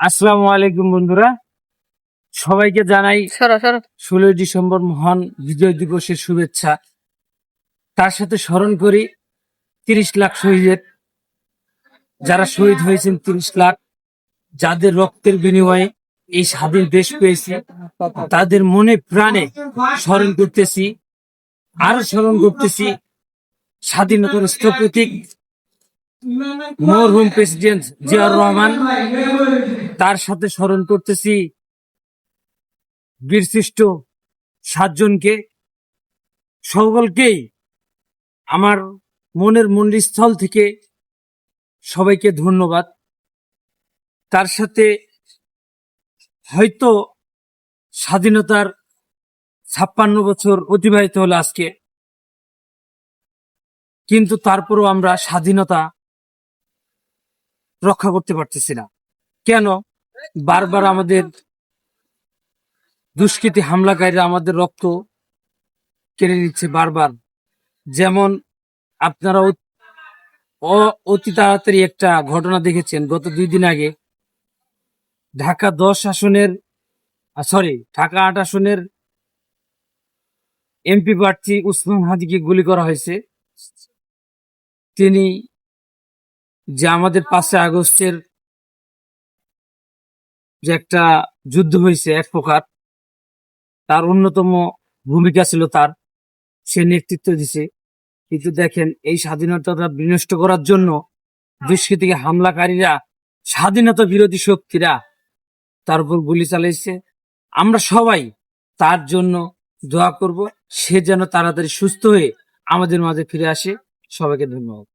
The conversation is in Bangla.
আসসালামু আলাইকুম বন্ধুরা। সবাইকে জানাই ষোলোই ডিসেম্বর মহান বিজয় দিবসের শুভেচ্ছা। তার সাথে স্মরণ করি তিরিশ লাখ শহীদের। যারা শহীদ হয়েছেন তিরিশ লাখ যাদের রক্তের বিনিময়ে এই স্বাধীন দেশ পেয়েছি তাদের মনে প্রাণে স্মরণ করতেছি আরও স্মরণ করতেছি। স্বাধীনতার স্থপতিক মরহুম প্রেসিডেন্ট জিয়াউর রহমান তার সাথে স্মরণ করতেছি বীরশ্রেষ্ঠ সাতজনকে। সকলকেই আমার মনের মন্দিরস্থল থেকে সবাইকে ধন্যবাদ। তার সাথে হয়তো স্বাধীনতার ছাপ্পান্ন বছর অতিবাহিত হলো আজকে। কিন্তু তারপরও আমরা স্বাধীনতা রক্ষা করতে পারতেছি না। কেন? বারবার আমাদের দুষ্কৃতী হামলাকারীরা আমাদের রক্ত কেড়ে নিচ্ছে বারবার। যেমন আপনারা অতি তাড়াতাড়ি একটা ঘটনা দেখেছেন, গত দুই দিন আগে। ঢাকা দশ আসনের সরি ঢাকা আট আসনের এমপি প্রার্থী উসমান হাদিকে গুলি করা হয়েছে। তিনি যে আমাদের পাঁচে আগস্টের যে একটা যুদ্ধ হয়েছে এক প্রকার, তার অন্যতম ভূমিকা ছিল তার। সে নেতৃত্ব দিছে। কিন্তু দেখেন, এই স্বাধীনতাটা বিনষ্ট করার জন্য দুষ্কৃতিকে হামলাকারীরা, স্বাধীনতা বিরোধী শক্তিরা তার উপর গুলি চালিয়েছে আমরা সবাই তার জন্য দোয়া করব। সে যেন তাড়াতাড়ি সুস্থ হয়ে আমাদের মাঝে ফিরে আসে। সবাইকে ধন্যবাদ।